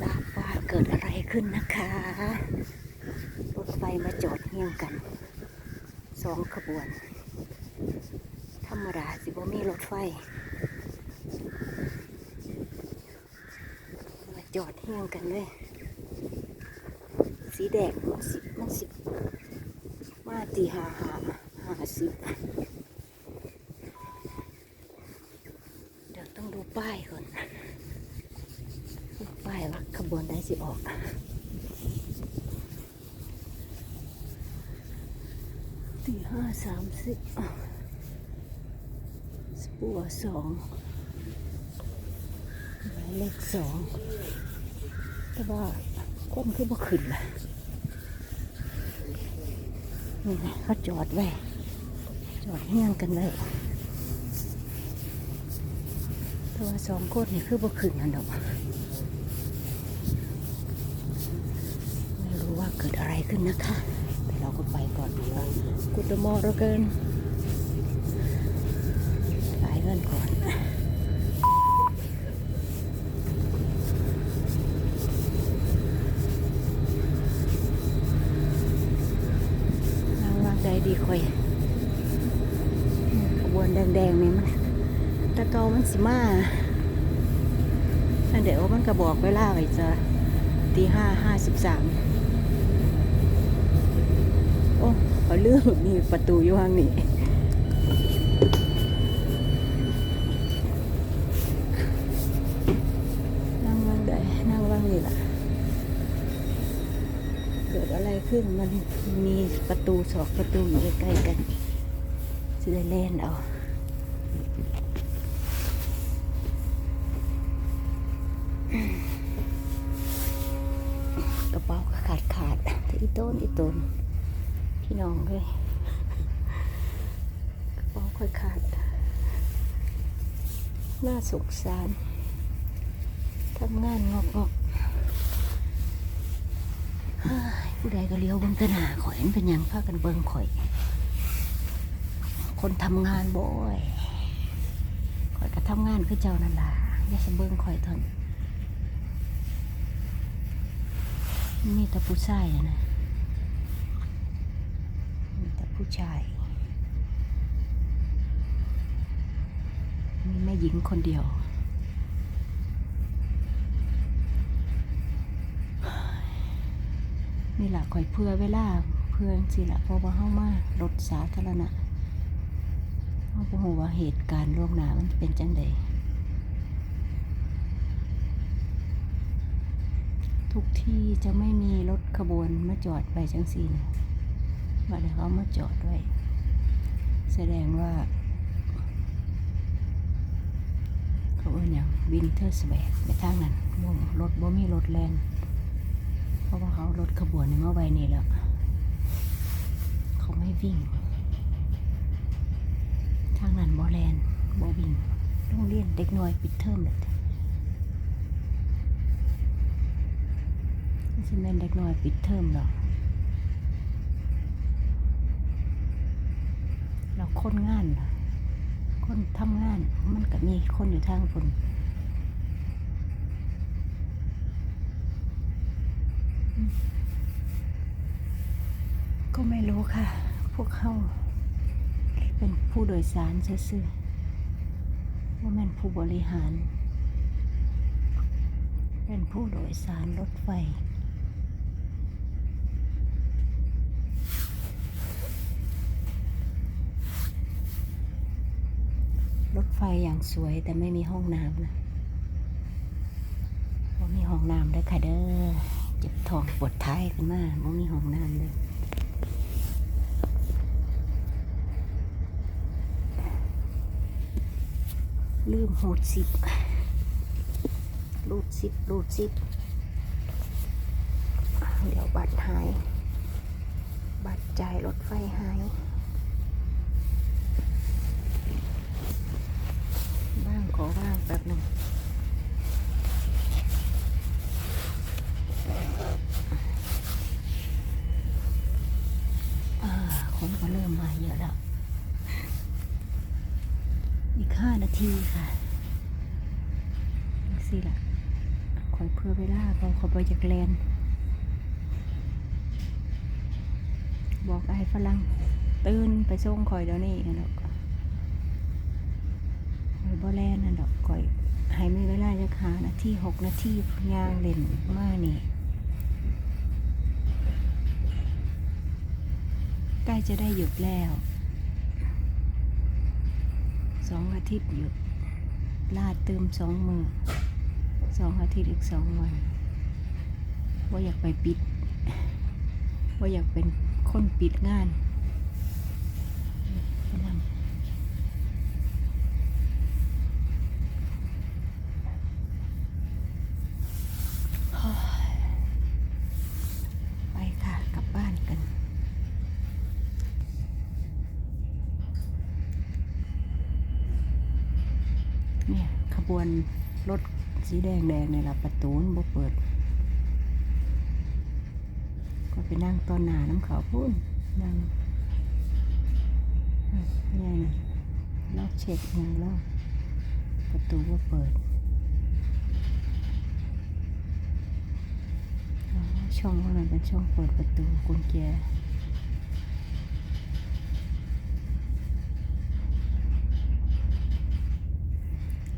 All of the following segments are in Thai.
ทราบว่าเกิดอะไรขึ้นนะคะรถไฟมาจอดเฮียงกันสองขบวน ธรรมดาสิบ่มีรถไฟ มาจอดเฮียงกันเลย สีแดงมันสิมันสิมาตีหาหาหาสิบเดี๋ยวต้องดูป้ายก่อนดู ป้ายว่าขบวนใดสิออกตีห้าสามสิบสปัวสองหมายเลขสองแต่ว่าคนคือบ่ขึ้นล่ะนี่ไงเขาจอดไว้ จอดเฮี้ยงกันไว้แต่ว่าสองคนนี่คือบ่ขึ้นกันดอกไม่รู้ ว่าเกิดอะไรขึ้นนะคะแต่เราก็ไปก่อนดีกว่ากุตมอเราเกินไปเงินก่อนนางวางใจดีคอยขบวนแดงๆนี่มันตะเกามันสิมาเดี๋ยวมันกระบอกเวลาไว้จะตีห้าห้าสิบสาม โอ้เขอลืมมีประตูอยู่ข้างนี้นั่งวางได้นั่งวางนี่แหละเกิดอะไรขึ้นมันมีประตูสองประตูอยู่ใกล้ๆกันจะได้เล่นเอากระเป๋าก็ขาดขาดอีต้นอีต้น พี่น้องเลยกระเป๋าค่อยขาด น่าสงสารทำงานงอกๆเฮ้ยผู้ใดก็เลี้ยวเบิ่งตนาข่อยเป็นยังพากันเบิ่งข่อย คนทำงานบ่อยข่อยก็ทำงานคือเจ้านั่นล่ะอย่าสะเบิ่งข่อยทนมีแต่ผู้ชายอะนะ ผู้ชาย มีแม่หญิงคนเดียว นี่แหละคอยเพื่อเวลาเพื่อสิละเพราะว่าเฮามารถสาธารณะเฮาบ่ฮู้ว่าเหตุการณ์ล่วงหน้ามันเป็นจังไดทุกที่จะไม่มีรถขบวนมาจอดไปจังซี่นะ ว่าเดี๋ยวเขามาจอดไว้ แสดงว่า เขาเอิ้นหยังวินเทอร์สแบกไปทางนั้นบ่รถบ่มีรถแล่นเพราะว่าเขารถขบวนนี้มาไว้นี่แล้ว เขาไม่วิ่ง ทางนั้นบอแลนบอวิ่งโรงเรียนเด็กน้อยปิดเทอมเลยนี่สิแม่นเด็กน้อยปิดเทอมหรอกเรา คนงาน คนทำงาน มันก็มีคนอยู่ทางคนก็ไม่รู้ค่ะ พวกเขาเป็นผู้โดยสารซื่อๆว่าแม่นผู้บริหาร เป็นผู้โดยสารรถไฟ รถไฟอย่างสวยแต่ไม่มีห้องน้ำนะว่ามีห้องน้ำด้วยค่ะเด้อเจ็บท้องปวดท้ายขึ้นมาว่ามีห้องน้ำเลยลืมหูดสิบรูดสิบรูดสิบเดี๋ยวบัตรหาย บัตรจ่ายรถไฟหาย บ้างขอบ้างแป๊บหนึ่งอ่าคนก็ เริ่มมาเยอะแล้ว อีกห้านาทีค่ะสิล่ะคอยเพื่อเวลาเขาเขาไปจากแลนบอกไอ้ฝรั่งตื่นไปส่งคอยเดี๋ยวนี้นะดอกคอยบ่แลนนะดอกคอยให้มีเวลาจะหานาทีหกนาทีย่างเล่นมานี่ ใก ล้จะได้หยุดแล้วสองอาทิตย์หยุด ลาดเติมสองมือสองอาทิตย์อีกสองวันว่าอยากไปปิดว่าอยากเป็นคนปิดงานนั่โอ้ยไปค่ะ กลับบ้านกัน เนี่ยขบวนรถสีแดงแดงเนี่ยละประตูนบ่เปิด ก็ไปนั่งตอนหนาน้ำเขาวพุ่นนั่งเนี่ยนะเราเช็คอย่างเราประตูบ่เปิด ช่องว่ามันเป็นช่องเปิดประตูกุญแจ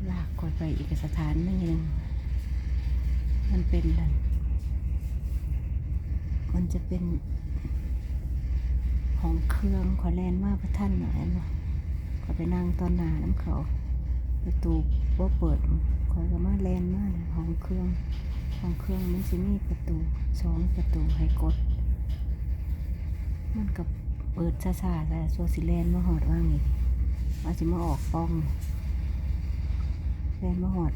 ลากก่ อยไปอีกสถานหนึ่งมันเป็นดันมันจะเป็นห้องเครื่องขอแลนมากพระท่านหน่อยนะขอไปนั่งตอนหนาน้ำเขาประตูว่าเปิดขอยก็มาแลนมากห้องเครื่องห้องเครื่องมันสิมีประตูสองประตูให้กด มันกับเปิดซาซาแต่โซซิแลนมาหอดว่างนี่มาสิมาออกป้อง แฟนมาหอด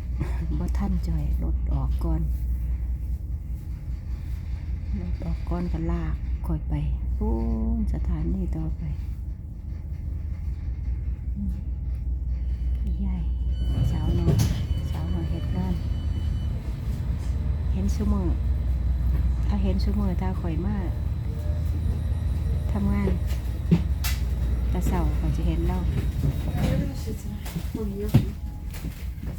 บ่ท่านจ่อยรถออกก่อนรถออกก่อนก็ลากค่อยไปปูนสถานีต่อไปใหญ่สาวน้อยสาวน้อยเฮ็ดงานเห็นซุมือถ้าเห็นซุมือถ้าข่อยมากทำงานต่เสาร์ก็จะเห็นเรา ส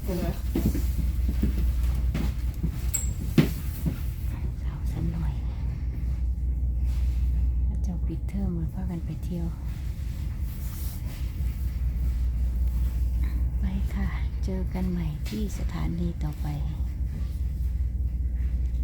าสันหน่อยเจ้าปิดเทอมมาพากันไปเที่ยว ไปค่ะ เจอกันใหม่ที่สถานีต่อไป